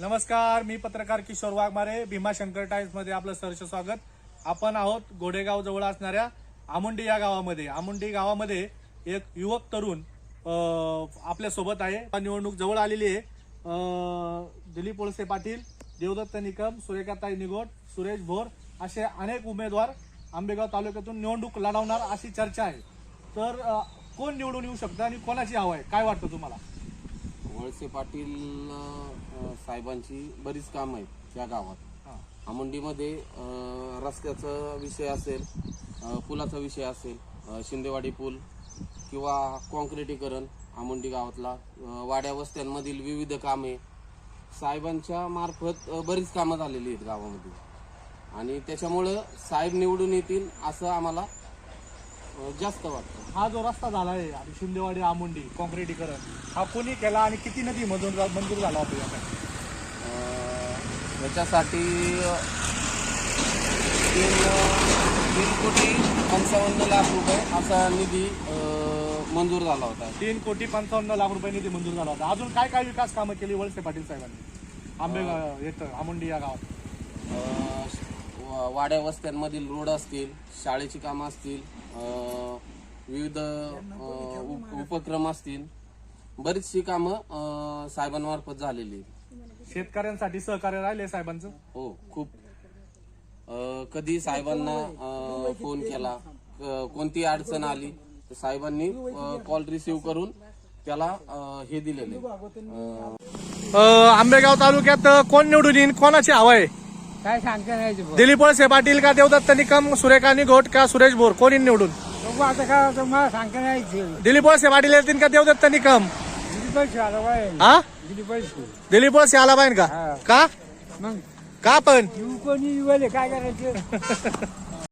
नमस्कार मी पत्रकार किशोर वाघमारे भीमा शंकर टाइम्समध्ये आपलं सहर्ष स्वागत. आपण आहोत गोडेगाव जवळ असणाऱ्या आमुंडी या गावामध्ये. आमुंडी गावामध्ये एक युवक तरुण आपल्यासोबत आहे. निवडणूक जवळ आलेली आहे. दिलीप वळसे पाटील देवदत्त निकम सुरेखाताई निगोट सुरेश भोर असे अनेक उमेदवार आंबेगाव तालुक्यातून निवडणूक लढवणार अशी चर्चा आहे. तर कोण निवडून येऊ शकतं आणि कोणाची हवं आहे? काय वाटतं तुम्हाला? वळसे पाटील अ, साहेबांची बरीच कामं आहेत त्या गावात. आमुंडीमध्ये अ, रस्त्याचा विषय असेल अ, पुलाचा विषय असेल अ, शिंदेवाडी पूल किंवा कॉन्क्रिटीकरण आमुंडी गावातला अ, वाड्या वस्त्यांमधील विविध कामे साहेबांच्या मार्फत अ, बरीच कामं झालेली आहेत गावामध्ये आणि त्याच्यामुळं साहेब निवडून येतील असं आम्हाला जास्त वाटतं. हा जो रस्ता झाला आहे आणि शिंदेवाडी आमुंडी कॉन्क्रिटीकरण हा कोणी केला आणि किती नदी मंजूर झा- मंजूर झाला होता यासाठी? याच्यासाठी तीन तीन कोटी पंचावन्न लाख रुपये असा निधी मंजूर झाला होता. तीन कोटी पंचावन्न लाख रुपये निधी मंजूर झाला होता. अजून काय काय विकास कामं केली वळसे पाटील साहेबांनी? आंबेगाव येतं आमुंडी या गावात. वाड्या वस्त्यांमधील रोड असतील शाळेची कामं असतील विविध उप- उपक्रम असतील बरीचशी कामं साहेबांमार्फत झालेली आहेत. शेतकऱ्यांसाठी सहकार्य राहिले साहेबांचं? हो खूप. अ, कधी साहेबांना अ, फोन केला क- कोणती अडचण आली तर साहेबांनी कॉल रिसिव्ह करून त्याला अ, हे दिलेले अ, आंबेगाव तालुक्यात कोण निवडून येईन कोणाची हवा आहे? काय सांगता नाही ते भाऊ. दिलीप वळसे पाटील का देवदत्त निकम सुरेखा निघोट का सुरेश भोर? कोण निवडून? बघू आता काय होतं मला सांगता नाही ते. दिलीप वळसे पाटील येतील का देवदत्त निकम पैसे आला बाय हा? किती पैसे दिलीप वळसे आला पाहिजे का? हा. का? मग? का पण? येऊ कोणी येऊ काय करायचं?